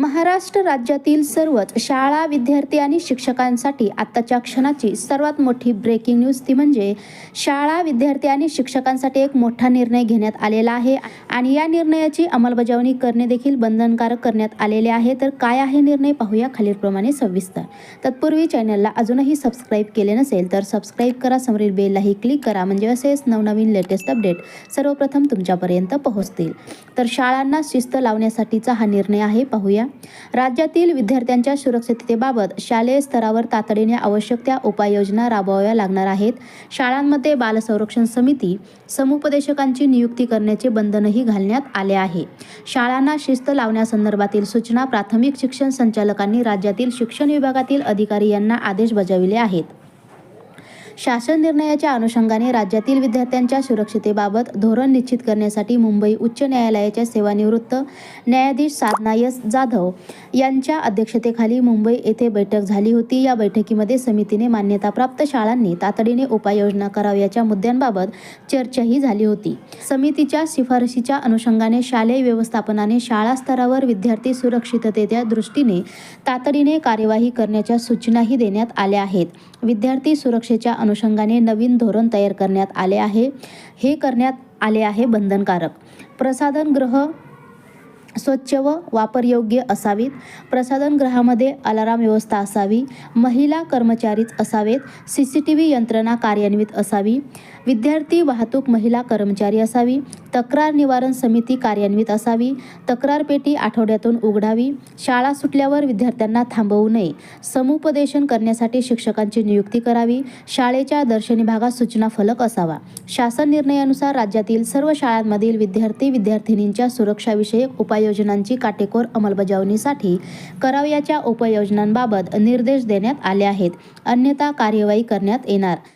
Ma, Maharashtra राज्यातील सर्वच शाळा विद्यार्थी आणि शिक्षकांसाठी आत्ताच्या क्षणाची सर्वात मोठी ब्रेकिंग न्यूज ती म्हणजे शाळा विद्यार्थी आणि शिक्षकांसाठी एक मोठा निर्णय घेण्यात आलेला आहे आणि या निर्णयाची अंमलबजावणी करणे देखील बंधनकारक करण्यात आलेले आहे. तर काय आहे निर्णय पाहूया खालीलप्रमाणे सविस्तर. तत्पूर्वी चॅनलला अजूनही सबस्क्राईब केले नसेल तर सबस्क्राईब करा समोरील बेललाही क्लिक करा म्हणजे असेच नवनवीन लेटेस्ट अपडेट सर्वप्रथम तुमच्यापर्यंत पोहोचतील. तर शाळांना शिस्त लावण्यासाठीचा हा निर्णय आहे पाहूया. राज्यातील विद्यार्थ्यांच्या सुरक्षिततेबाबत शालेय स्तरावर तातडीने आवश्यक त्या उपाययोजना राबवाव्या लागणार आहेत. शाळांमध्ये बालसंरक्षण समिती समुपदेशकांची नियुक्ती करण्याचे बंधनही घालण्यात आले आहे. शाळांना शिस्त लावण्यासंदर्भातील सूचना प्राथमिक शिक्षण संचालकांनी राज्यातील शिक्षण विभागातील अधिकारी यांना आदेश बजाविले आहेत. शासन निर्णयाच्या अनुषंगाने राज्यातील विद्यार्थ्यांच्या सुरक्षितेबाबत धोरण निश्चित करण्यासाठी मुंबई उच्च न्यायालयाच्या सेवानिवृत्त न्यायाधीश साधना एस जाधव यांच्या अध्यक्षतेखाली मुंबई येथे बैठक झाली होती. या बैठकीमध्ये समितीने मान्यताप्राप्त शाळांनी तातडीने उपाययोजना कराव्याच्या मुद्द्यांबाबत चर्चाही झाली होती. समितीच्या शिफारशीच्या अनुषंगाने शालेय व्यवस्थापनाने शाळा स्तरावर विद्यार्थी सुरक्षिततेच्या दृष्टीने तातडीने कार्यवाही करण्याच्या सूचनाही देण्यात आल्या आहेत. विद्यार्थी सुरक्षेच्या अनुषंगाने नवीन धोरण तयार करण्यात आले आहे. हे करण्यात आले आहे बंधनकारक. प्रसाधनगृह स्वच्छ व वापरयोग्य असावीत. प्रसाधनगृहामध्ये अलाराम व्यवस्था असावी. महिला कर्मचारीच असावेत. सी सी टी व्ही यंत्रणा कार्यान्वित असावी. विद्यार्थी वाहतूक महिला कर्मचारी असावी. तक्रार निवारण समिती कार्यान्वित असावी. तक्रार पेटी आठवड्यातून उघडावी. शाळा सुटल्यावर विद्यार्थ्यांना थांबवू नये. समुपदेशन करण्यासाठी शिक्षकांची नियुक्ती करावी. शाळेच्या दर्शनी भागात सूचना फलक असावा. शासन निर्णयानुसार राज्यातील सर्व शाळांमधील विद्यार्थी विद्यार्थिनींच्या सुरक्षाविषयक उपाययोजनांची काटेकोर अंमलबजावणीसाठी करावयाच्या उपाययोजनांबाबत निर्देश देण्यात आले आहेत. अन्यथा कार्यवाही करण्यात येणार.